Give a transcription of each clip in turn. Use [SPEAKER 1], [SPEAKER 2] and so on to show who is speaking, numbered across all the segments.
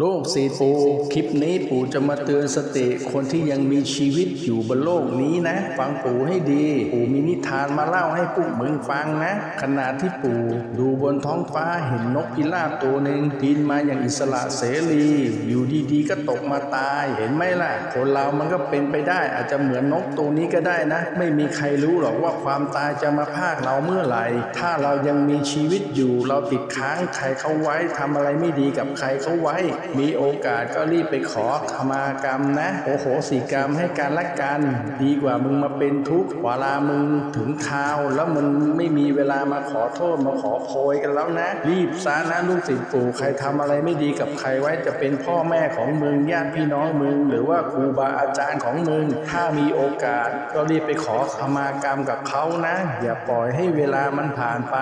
[SPEAKER 1] โลกสีปูคลิปนี้ปู่จะมาเตือนสติคนที่ยังมีชีวิตอยู่บนโลกนี้นะ ฟังปู่ให้ดี ปู่มีนิทานมาเล่าให้พวกมึงฟังนะ ขณะที่ปู่ดูบนท้องฟ้าเห็นนกพิราบตัวหนึ่งบินมาอย่างอิสระเสรี อยู่ดีๆ ก็ตกมาตาย เห็นไหมล่ะ คนเรามันก็เป็นไปได้ อาจจะเหมือนนกตัวนี้ก็ได้นะ ไม่มีใครรู้หรอกว่าความตายจะมาพากเราเมื่อไหร่ ถ้าเรายังมีชีวิตอยู่เราติดค้างใครเขาไว้ทำอะไรไม่ดีกับใครเขาไว้มีโอกาสก็รีบไปขอขมากรรมนะ โอโหสีกรรมให้การละกัน ดีกว่ามึงมาเป็นทุกข์เวลามึงถึงคราว แล้วมึงไม่มีเวลามาขอโทษมาขอโพยกันแล้วนะ รีบซะนะลูกศิษย์ปู่ใครทำอะไรไม่ดีกับใครไว้จะเป็นพ่อแม่ของมึงญาติพี่น้องมึง หรือว่าครูบาอาจารย์ของมึง ถ้ามีโอกาสก็รีบไปขอขมากรรมกับเขานะ อย่าปล่อยให้เวลามันผ่านไป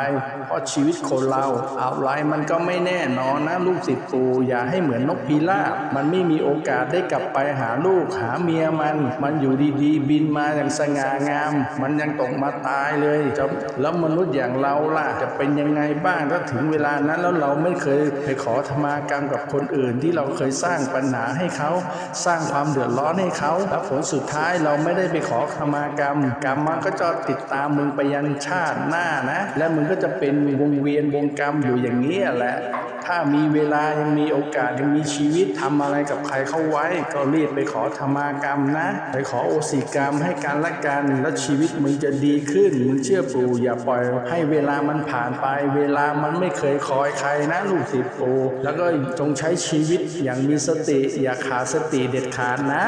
[SPEAKER 1] เพราะชีวิตคนเราเอะไรมันก็ไม่แน่นอนนะลูกศิษย์ปู่อย่าให้เหมือนนกพิราบมันไม่มีโอกาสได้กลับไปหาลูกหาเมียมัน มันอยู่ดีๆ บินมาอย่างสง่างาม มันยังตกมาตายเลยจะแล้วมนุษย์อย่างเราล่ะจะเป็นยังไงบ้างถ้าถึงเวลานั้นแล้วเราไม่เคยไปขอธรรมากรรมกับคนอื่นที่เราเคยสร้างปัญหาให้เขา สร้างความเดือดร้อนให้เขาแล้วผลสุดท้ายเราไม่ได้ไปขอขมากรรม กรรมมันก็จะติดตามมึงไปยันชาติหน้านะ และมึงก็จะเป็นวงเวียนวงกรรมอยู่อย่างนี้แหละ ถ้ามีเวลายังมีโอกาสยังมีชีวิตทำอะไรกับใครเข้าไว้ ก็รีบไปขอธรรมากรรมนะ ไปขอโอสิกรรมให้การละกันแล้วชีวิตมึงจะดีขึ้นมึงเชื่อปู่อย่าปล่อยให้เวลามันผ่านไป เวลามันไม่เคยคอยใครนะลูกศิษย์ปู่แล้วก็จงใช้ชีวิตอย่างมีสติอย่าขาดสติเด็ดขาดนะ